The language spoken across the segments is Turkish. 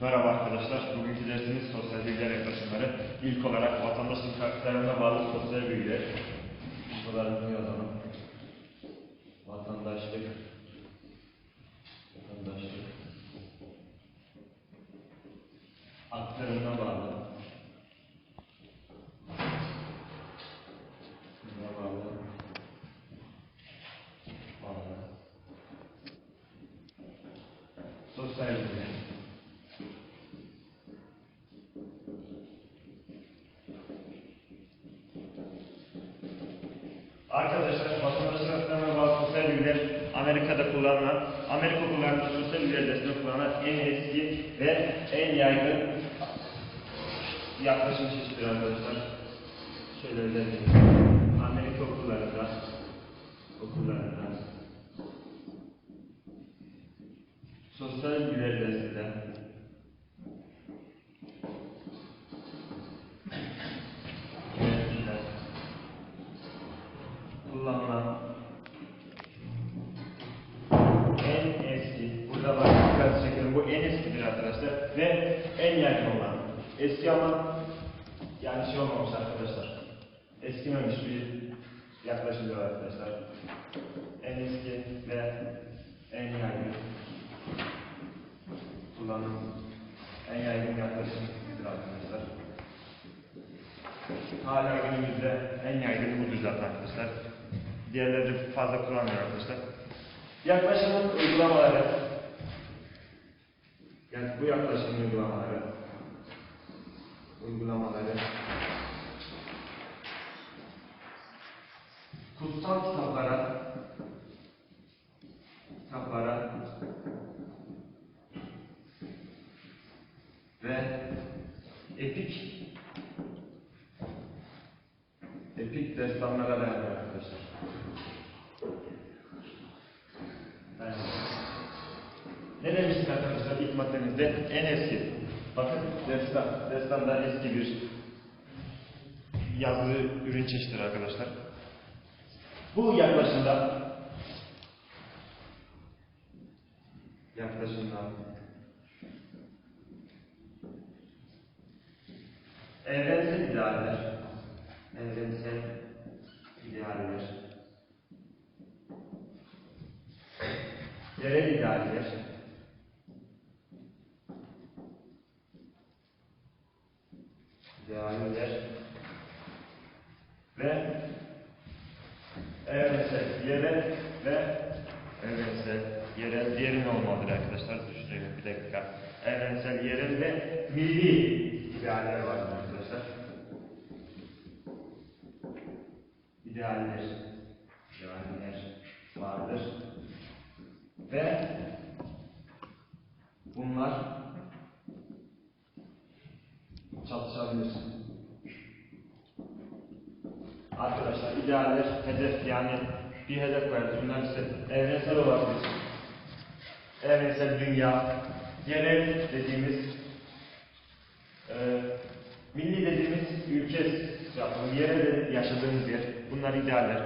Merhaba arkadaşlar. Bugünkü dersimiz sosyal bilgiler yaklaşımları. İlk olarak vatandaşlık haklarına bağlı sosyal bilgiler. Sorularını yazalım. Vatandaşlık. Vatandaşlık. Haklarına bağlı. Buna bağlı. Bağlı. Sosyal bilgiler. Arkadaşlar vatandaşlık haklarına bağlı sosyal bilgiler Amerika'da kullanılan, Amerika okullarında sosyal bilgiler dersinde kullanılan en eski ve en yaygın yaklaşım çeşididir arkadaşlar. Şöyle özellikle Amerika okullarında okullarında sosyal bilgiler dersinde en yaygın olan. Eski ama yani şey olmamış arkadaşlar. Eskimemiş bir yaklaşımdır arkadaşlar. En eski ve en yaygın kullanım, en yaygın yaklaşımdır arkadaşlar. Hala günümüzde en yaygını budur zaten arkadaşlar. Diğerleri fazla kullanmıyor arkadaşlar. Yaklaşımın uygulamaları. Yani bu yaklaşımın uygulamaları. Uygulamaları. Kutsal kitaplara kitaplara ve epik destanlara dayanıyor arkadaşlar. Dayanıyor. Ne demiştik arkadaşlar maddemizde? En eski. Bakın destan. Destan da eski bir yazılı ürün çeşididir arkadaşlar. Bu yaklaşımda yaklaşımda evrensel idealler evrensel idealler yerel idealler ve evrensel yerel ve evrensel yerel diğeri ne olmalıdır arkadaşlar düşünelim bir dakika evrensel yerel ve milli idealler vardır arkadaşlar idealler, idealler vardır. Ve bunlar çatışabilir. İdealler, hedef yani bir hedef koyarız. Bunlar işte evrensel olabilir. Evrensel dünya, yerel dediğimiz e, milli dediğimiz ülke yapımı, yere yaşadığımız yer. Bunlar idealler.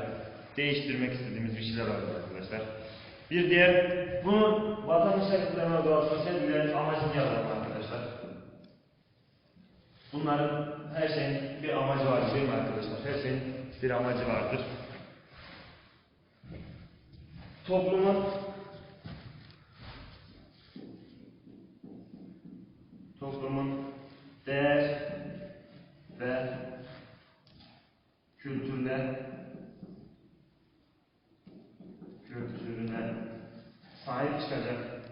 Değiştirmek istediğimiz bir şeyler var arkadaşlar. Bir diğer, bunu vatandaş haklarına doğal sosyal bilgilerin amacını yazalım arkadaşlar. Bunların her şeyin bir amacı vardır değil mi arkadaşlar? Her şeyin bir amacı vardır. Toplumun toplumun değer ve kültürüne kültürüne sahip çıkacak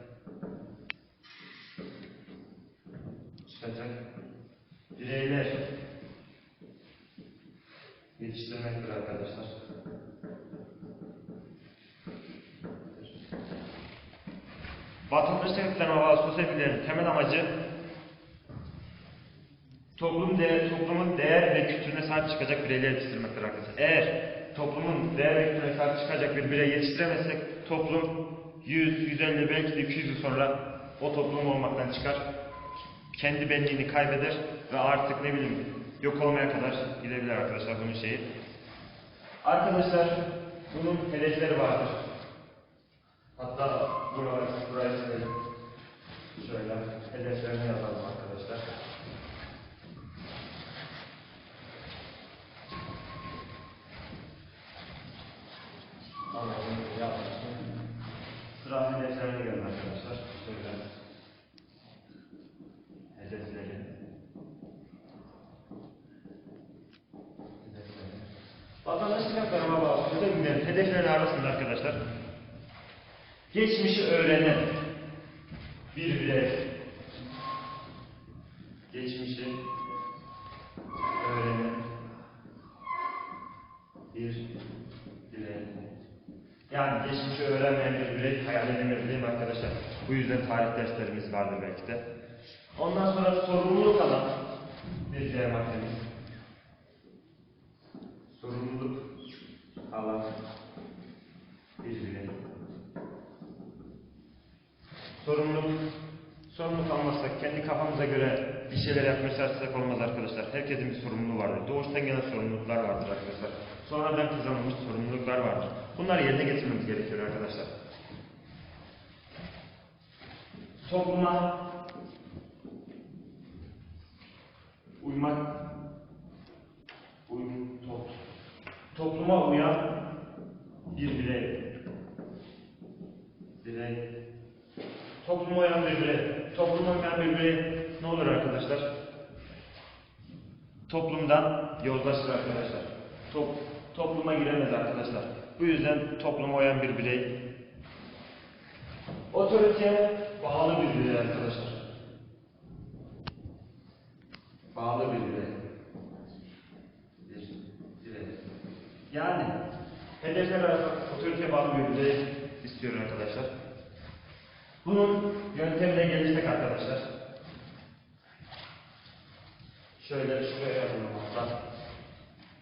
çıkacak bireyler yetiştirmektir arkadaşlar. Vatandaşlık haklarına bağlı sosyal bilgilerin temel amacı toplum değer, toplumun değer ve kültürüne sahip çıkacak bireyler yetiştirmektir arkadaşlar. Eğer toplumun değer ve kültürüne sahip çıkacak bir birey yetiştiremezsek toplum 100, 150 belki de 200 yıl sonra o toplum olmaktan çıkar. Kendi benliğini kaybeder ve artık ne bileyim yok olmaya kadar gidebilir arkadaşlar bunun şeyi. Arkadaşlar bunun hedefleri vardır. Hatta buraya, buraya. Şöyle hedeflerini Vatandaşlık haklarına bağlı sosyal bilimlerin hedefleri arasında arkadaşlar geçmişi öğrenen bir birey geçmişi öğrenen bir birey yani geçmişi öğrenmeyen bir birey hayal edemez değil mi arkadaşlar? Bu yüzden tarih derslerimiz vardır belki de. Ondan sonra sorumluluk alan bir diğer maddemiz. Sorumluluk alan bir birey. Sorumluluk, sorumluluk almazsak, kendi kafamıza göre bir şeyler yapmaya çalışsak olmaz arkadaşlar. Herkesin bir sorumluluğu vardır. Doğuştan gelen sorumluluklar vardır arkadaşlar. Sonradan kazanılmış sorumluluklar vardır. Bunları yerine getirmemiz gerekiyor arkadaşlar. Topluma uymak, uyum, top, topluma uyan bir birey. Birey. Topluma uyan bir birey. Topluma uyan bir birey ne olur arkadaşlar? Toplumdan yozlaşır arkadaşlar. Top, topluma giremez arkadaşlar. Bu yüzden topluma uyan bir birey. Otoriteye bağlı bir birey arkadaşlar. Bağlı bir birey. Bir birey. Yani hedefler arasında otoriteye bağlı bir birey istiyor arkadaşlar. Bunun yöntemine gelirsek arkadaşlar. Şöyle şuraya yazalım hatta.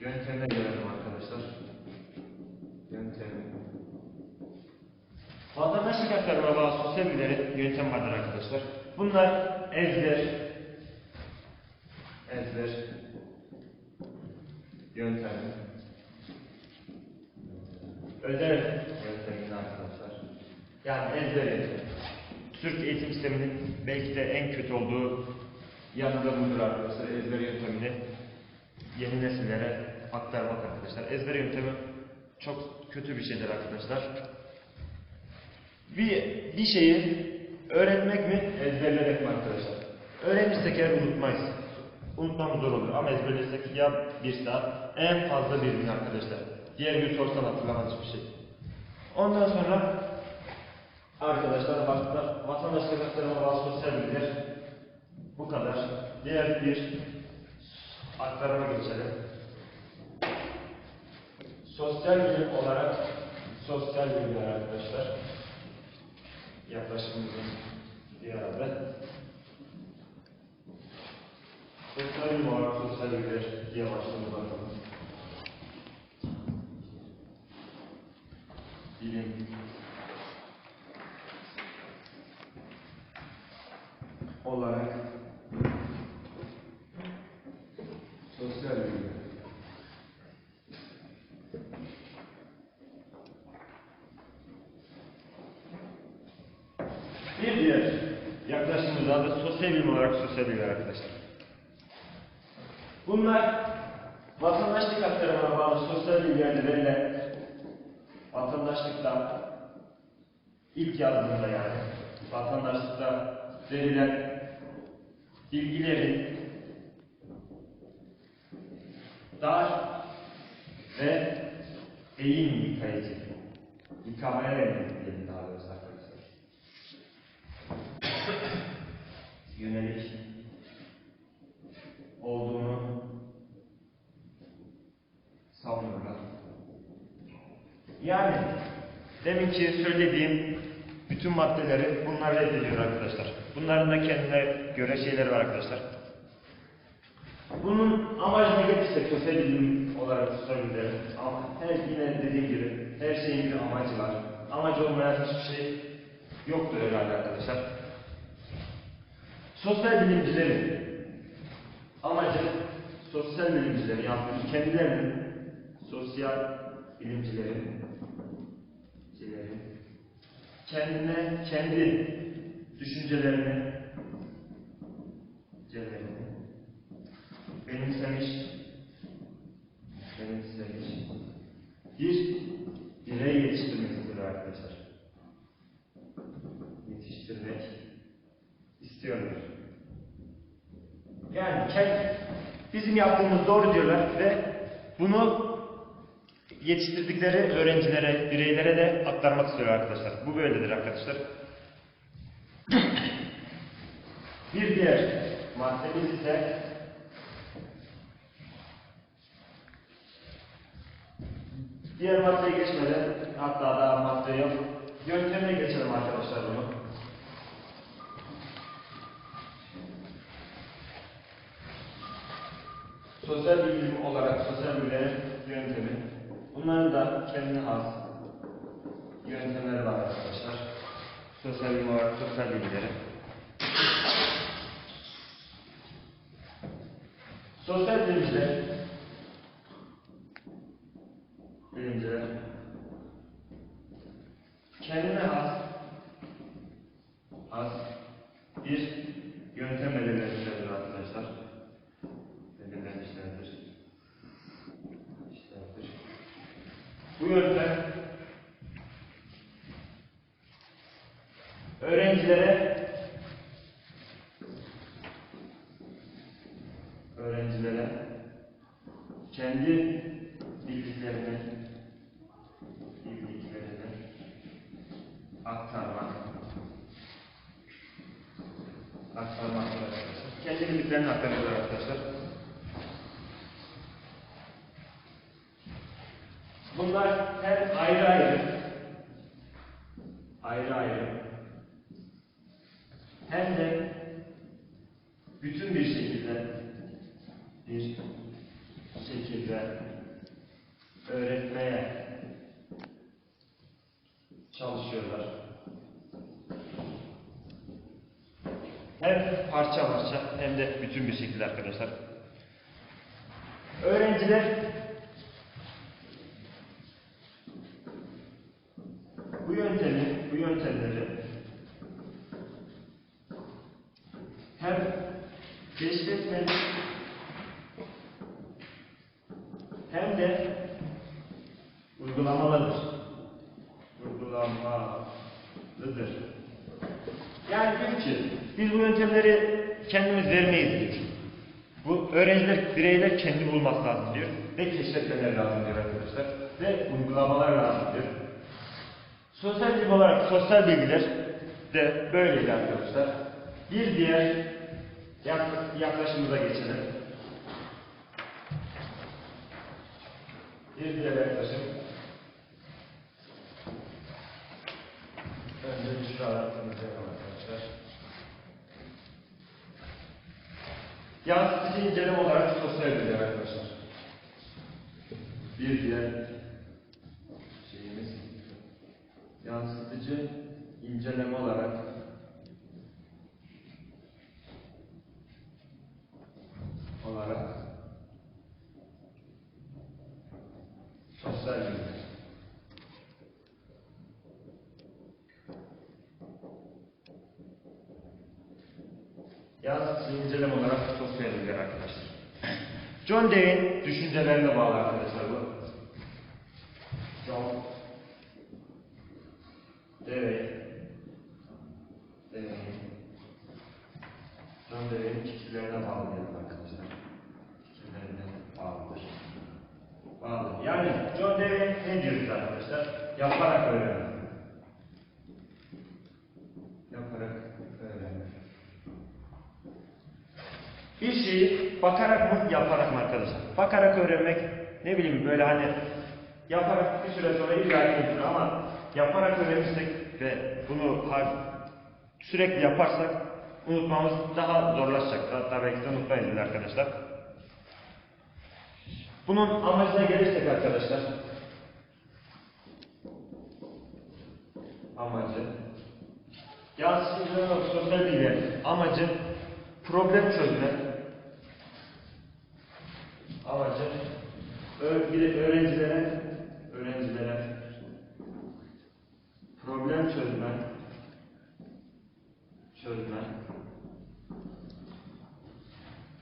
Yöntemine gelelim arkadaşlar. Yöntem. Vatandaşlık haklarına bağlı sosyal bilgilerin yöntem vardır arkadaşlar. Bunlar ezber, ezber, yöntemi, özel yöntemini arkadaşlar. Yani ezber yöntemi. Türk eğitim sisteminin belki de en kötü olduğu yanı da budur arkadaşlar. Ezber yöntemini yeni nesillere aktarmak arkadaşlar. Ezber yöntemi çok kötü bir şeydir arkadaşlar. Bir, bir şeyi öğrenmek mi, ezberlemek mi arkadaşlar? Öğrenirsek eğer unutmayız. Unutmamız zor olur ama ezberlersek ya bir saat, en fazla bir gün arkadaşlar. Diğer gün sorsan hatırlamaz hiçbir şey. Ondan sonra arkadaşlar vat- vatandaşlık haklarına bağlı sosyal bilgiler bu kadar. Diğer bir aktarıma geçelim. Sosyal bilim olarak sosyal bilimler arkadaşlar yaklaşımımızın bir arada. Sosyal bilim olarak sosyal bilgiler diye başlığımız bakalım. Bilim olarak sosyal bilgiler. Bir diğer yaklaşımımız adı sosyal bilim olarak sosyal bilgiler arkadaşlar. Bunlar vatandaşlık haklarına bağlı sosyal bilgilerde verilen vatandaşlıkta yazdığında yani vatandaşlıkta verilen bilgilerin dar ve beyin yıkayıcı yıkamaya yönelik daha doğrusu arkadaşlar yönelik olduğunu savunuyorlar. Yani deminki söylediğim bütün maddeleri bunlar reddediyor arkadaşlar. Bunların da kendine göre şeyleri var arkadaşlar. Bunun amacına gelirsek sosyal bilim olarak tutabiliriz. Ama her yine dediğim gibi her şeyin bir amacı var. Amacı olmayan hiçbir şey yoktur herhalde arkadaşlar. Sosyal bilimcilerin amacı sosyal bilimcilerin yaptığı kendilerinin sosyal bilimcilerin kendine kendi düşüncelerini düşüncelerini benimsemiş benimsemiş bir birey yetiştirmesidir arkadaşlar. Yetiştirmek istiyorlar. Yani kendi, bizim yaptığımız doğru diyorlar ve bunu yetiştirdikleri öğrencilere, bireylere de aktarmak istiyor arkadaşlar. Bu böyledir arkadaşlar. Bir diğer maddemiz ise diğer maddeye geçmeden hatta daha madde yok. Yöntemine geçelim arkadaşlar bunu. Sosyal bilim olarak sosyal bilimlerin yöntemi. Bunların da kendine has yöntemleri var arkadaşlar. Sosyal bilim sosyal bilgileri. Sosyal bilimciler kendine has has bir yöntem belirlemişlerdir arkadaşlar. Belirlemişlerdir. İşlerdir. Bu yöntem öğrencilere öğrencilere kendi bildiklerini bildiklerini aktarmak aktarmak arkadaşlar. Kendi bildiklerini aktarıyorlar arkadaşlar. Bunlar hem ayrı ayrı ayrı ayrı hem de bütün bir şekilde bir şekilde öğretmeye çalışıyorlar. Hem parça parça hem de bütün bir şekilde arkadaşlar. Öğrenciler bu yöntemi, bu yöntemleri hem keşfetmeli hem de uygulamalıdır. Uygulamalıdır. Yani diyor ki biz bu yöntemleri kendimiz vermeyiz diyor. Bu öğrenciler, bireyler kendi bulması lazım diyor. Ve keşfetmeleri lazım diyor arkadaşlar. Ve uygulamalar lazım diyor. Sosyal bilim olarak sosyal bilgiler de böyleydi arkadaşlar. Bir diğer yak- yaklaşımıza geçelim. Bir diğer yaklaşım. Önce bir şuralar temizleyelim arkadaşlar. Yansıtıcı inceleme olarak bilgiler arkadaşlar. Bir diğer şeyimiz yansıtıcı inceleme olarak sosyal bilgi. Yansıtıcı inceleme olarak sosyal bilgiler arkadaşlar. John Dewey'in düşüncelerine bağlı arkadaşlar bu. John Dewey Dewey John Dewey'in fikirlerine bağlı diyelim arkadaşlar. Fikirlerine bağlıdır. Bağlı. Yani John Dewey ne diyoruz arkadaşlar? Yaparak öğrenmek. Yaparak öğrenmek. Bir şeyi bakarak mı, yaparak mı arkadaşlar? Bakarak öğrenmek, ne bileyim böyle hani yaparak bir süre sonra illa unutur ama yaparak öğrenirsek ve bunu sürekli yaparsak unutmamız daha zorlaşacak. Hatta belki de unutmayız arkadaşlar. Bunun amacına gelirsek arkadaşlar. Amacı. Yansıtıcı sosyal bilgi amacı problem çözme. Amacı ö- bir de öğrencilere öğrencilere problem çözme çözme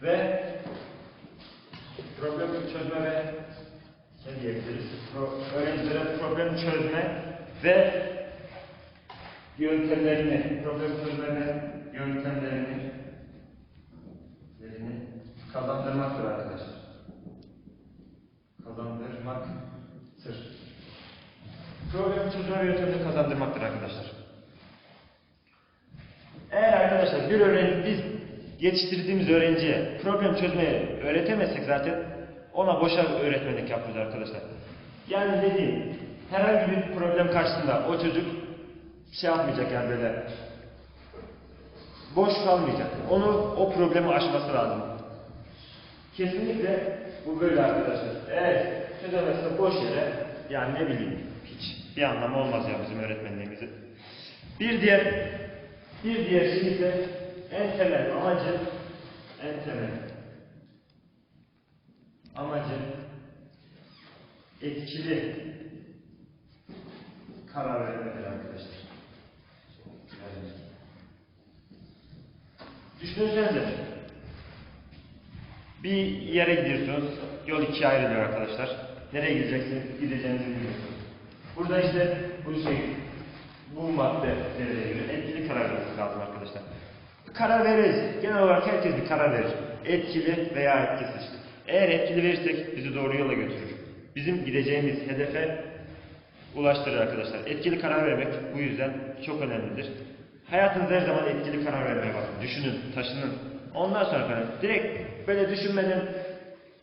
ve problem çözme ve ne diyebiliriz? Pro- öğrencilere problem çözme ve yöntemlerini, problem çözme ve yöntemlerini kazanmak sır. Problem çözme ve yöntemini kazandırmaktır arkadaşlar. Eğer arkadaşlar bir öğrenci, biz yetiştirdiğimiz öğrenciye problem çözmeyi öğretemezsek zaten ona boşa öğretmenlik yapıyoruz arkadaşlar. Yani dediğim herhangi bir problem karşısında o çocuk şey yapmayacak yani böyle boş kalmayacak. Onu o problemi aşması lazım. Kesinlikle bu böyle arkadaşlar. Eğer çözemezse boş yere yani ne bileyim hiç bir anlamı olmaz ya bizim öğretmenliğimizin. Bir diğer bir diğer şey ise en temel amacı en temel amacı etkili karar vermedir arkadaşlar. Yani, Düşünsenize. Bir yere gidiyorsunuz. Yol ikiye ayrılıyor arkadaşlar. Nereye gideceksiniz? Gideceğinizi bilmiyorsunuz. Burada işte bu şey bu madde devreye giriyor. Etkili karar vermesi lazım arkadaşlar. Karar veririz. Genel olarak herkes bir karar verir. Etkili veya etkisiz. Eğer etkili verirsek bizi doğru yola götürür. Bizim gideceğimiz hedefe ulaştırır arkadaşlar. Etkili karar vermek bu yüzden çok önemlidir. Hayatınızda her zaman etkili karar vermeye bakın. Düşünün, taşının. Ondan sonra karar. Direkt böyle düşünmeden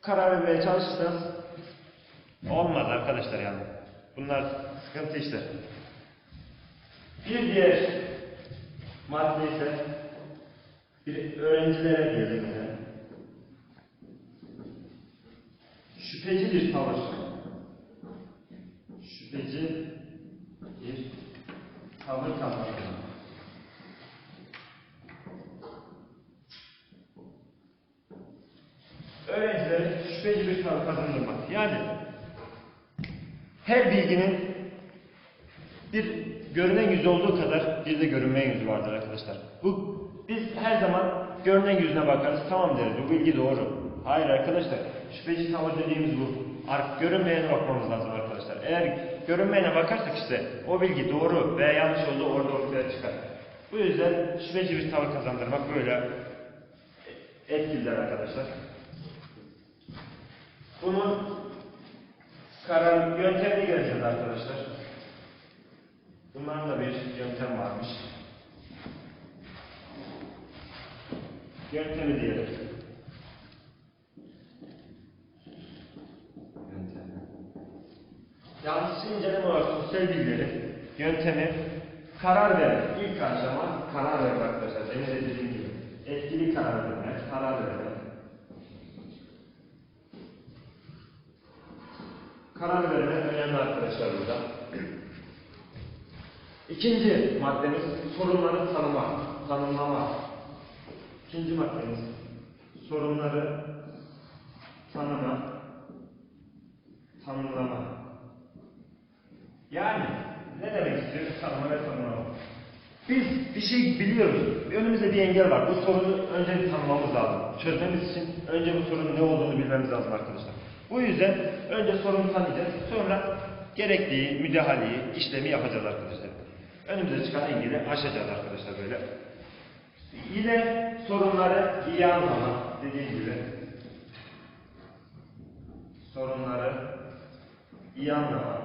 karar vermeye çalışırsanız olmaz arkadaşlar yani. Bunlar sıkıntı işler. Bir diğer madde ise bir öğrencilere gelir yine. Şüpheci bir tavır. Şüpheci bir tavır kazanmak. Öğrencilere şüpheci bir tavır kazandırmak. Yani her bilginin bir görünen yüzü olduğu kadar bir de görünmeyen yüzü vardır arkadaşlar. Bu biz her zaman görünen yüzüne bakarız. Tamam deriz. Bu bilgi doğru. Hayır arkadaşlar. Şüpheci tavır dediğimiz bu. Ar- Görünmeyene bakmamız lazım arkadaşlar. Eğer görünmeyene bakarsak işte o bilgi doğru veya yanlış olduğu orada ortaya çıkar. Bu yüzden şüpheci bir tavır kazandırmak böyle etkilidir arkadaşlar. Bunun karar yöntemini göreceğiz arkadaşlar. Bunların da bir yöntem varmış. Yöntemi diyelim. Yöntemi. Yanlış inceleme olarak sosyal bilgileri yöntemi karar verme. İlk aşama karar verme arkadaşlar. Demin de dediğim gibi. Etkili karar verme, karar verme. Karar verme önemli arkadaşlar burada. İkinci maddemiz sorunları tanıma, tanımlama. İkinci maddemiz sorunları tanıma, tanımlama. Yani ne demek istiyoruz tanıma ve tanımlama? Biz bir şey biliyoruz. Önümüzde bir engel var. Bu sorunu önce bir tanımamız lazım. Çözmemiz için önce bu sorunun ne olduğunu bilmemiz lazım arkadaşlar. Bu yüzden önce sorunu tanıyacağız. Sonra gerektiği müdahaleyi, işlemi yapacağız arkadaşlar. Önümüze çıkan engeli aşacağız arkadaşlar böyle. Yine sorunları iyi anlama dediğim gibi. Sorunları iyi anlama.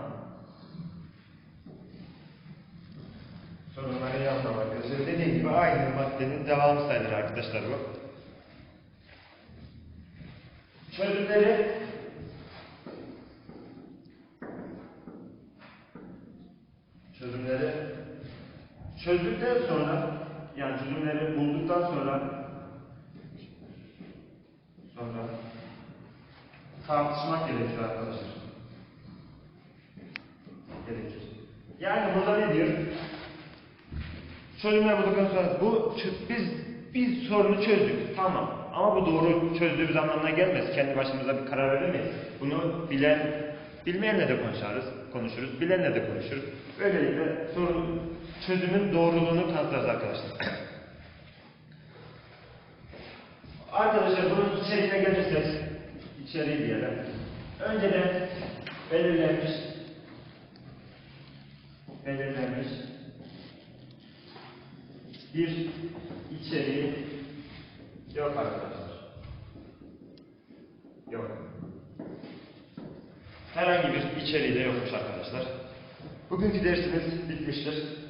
Sorunları iyi anlama arkadaşlar. Dediğim gibi aynı maddenin devamı sayılır arkadaşlar bu. Çözümleri çözümleri çözdükten sonra yani çözümleri bulduktan sonra sonra tartışmak gerekiyor arkadaşlar. Gerekir. Yani burada ne diyor? Çözümler bulduktan sonra bu biz biz sorunu çözdük. Tamam. Ama bu doğru çözdüğümüz anlamına gelmez. Kendi başımıza bir karar veremeyiz. Bunu bilen, bilmeyenle de konuşuruz, konuşuruz, bilenle de konuşuruz. Böylelikle sorun çözümün doğruluğunu kanıtlarız arkadaşlar. Arkadaşlar bunun içeriğine gelirsek, içeriği diyelim. Önceden belirlenmiş, belirlenmiş bir içeriği yok arkadaşlar. Yok. Herhangi bir içeriği de yokmuş arkadaşlar. Bugünkü dersimiz bitmiştir.